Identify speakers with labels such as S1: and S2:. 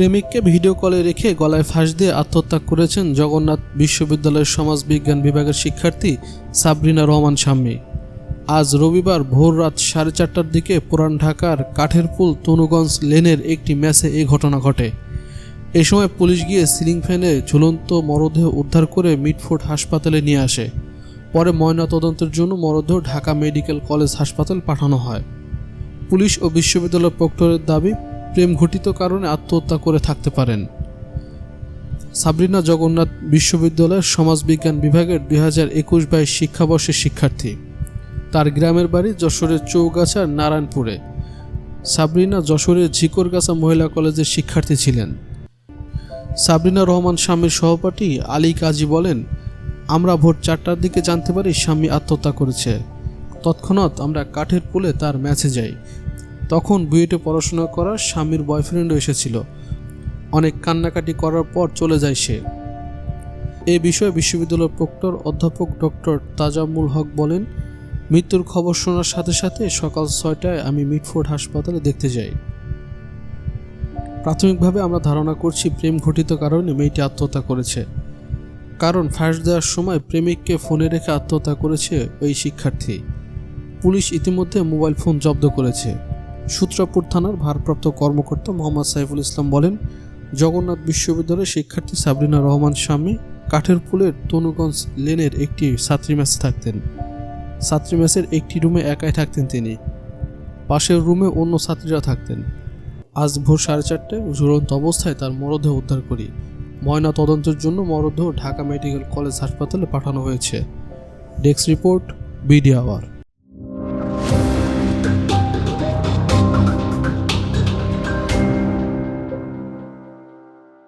S1: প্রেমিককে ভিডিও কলে রেখে গলায় ফাঁস দিয়ে আত্মহত্যা করেছেন জগন্নাথ বিশ্ববিদ্যালয়ের সমাজবিজ্ঞান বিভাগের শিক্ষার্থী সাবরিনা রহমান শাম্মী আজ রবিবার ভোর রাত সাড়ে চারটার দিকে পুরান ঢাকার কাঠের পুল তনুগঞ্জ লেনের একটি ম্যাচে এই ঘটনা ঘটে। এ সময় পুলিশ গিয়ে সিলিং ফ্যানে ঝুলন্ত মরদেহ উদ্ধার করে মিটফোর্ড হাসপাতালে নিয়ে আসে। পরে ময়নাতদন্তের জন্য মরদেহ ঢাকা মেডিকেল কলেজ হাসপাতাল পাঠানো হয়। পুলিশ ও বিশ্ববিদ্যালয় প্রক্টরের দাবি প্রেম ঘটিত কারণে আত্মহত্যা করে থাকতে পারেন। সাবরিনা জগন্নাথ বিশ্ববিদ্যালয়ের সমাজবিজ্ঞান বিভাগের দুই হাজার একুশ বাইশ শিক্ষাবর্ষের শিক্ষার্থী। তার গ্রামের বাড়ি যশোরের চৌগাছার নারায়ণপুরে। সাবরিনা যশোরের ঝিকরগাছা মহিলা কলেজের শিক্ষার্থী ছিলেন। সাবরিনা রহমান স্বামীর সহপাঠী আলী কাজী বলেন, আমরা ভোর চারটার দিকে জানতে পারি স্বামী আত্মহত্যা করেছে। তৎক্ষণাৎ আমরা কাঠের পুলে তার ম্যাচে যাই। তখন বুয়েটে পড়াশোনা করার স্বামীর বয়ফ্রেন্ডও এসেছিল। অনেক কান্নাকাটি করার পর চলে যায় সে। এ বিষয়ে বিশ্ববিদ্যালয়ের প্রক্টর অধ্যাপক ডক্টর তাজামুল হক বলেন, মৃত্যুর খবর শোনার সাথে সাথে সকাল ছয়টায় আমি মিটফোর্ড হাসপাতালে দেখতে যাই। প্রাথমিকভাবে আমরা ধারণা করছি প্রেম ঘটিত কারণে মেয়েটি আত্মহত্যা করেছে। কারণ ফাঁস দেওয়ার সময় প্রেমিককে ফোনে রেখে আত্মহত্যা করেছে ওই শিক্ষার্থী। পুলিশ ইতিমধ্যে মোবাইল ফোন জব্দ করেছে। সূত্রাপুর থানার ভারপ্রাপ্ত কর্মকর্তা মোহাম্মদ সাইফুল ইসলাম বলেন, জগন্নাথ বিশ্ববিদ্যালয়ের শিক্ষার্থী সাবরিনা রহমান স্বামী কাঠের পুলের তনুগঞ্জ লেনের একটি ছাত্রী ম্যাচে থাকতেন। ছাত্রী ম্যাচের একটি রুমে একাই থাকতেন তিনি। পাশের রুমে অন্য ছাত্রীরা থাকতেন। আজ ভোর সাড়ে চারটায় ঝুলন্ত অবস্থায় তার মরদেহ উদ্ধার করি। ময়না তদন্তের জন্য মরদেহ ঢাকা মেডিকেল কলেজ হাসপাতালে পাঠানো হয়েছে। Desk report, BD hour.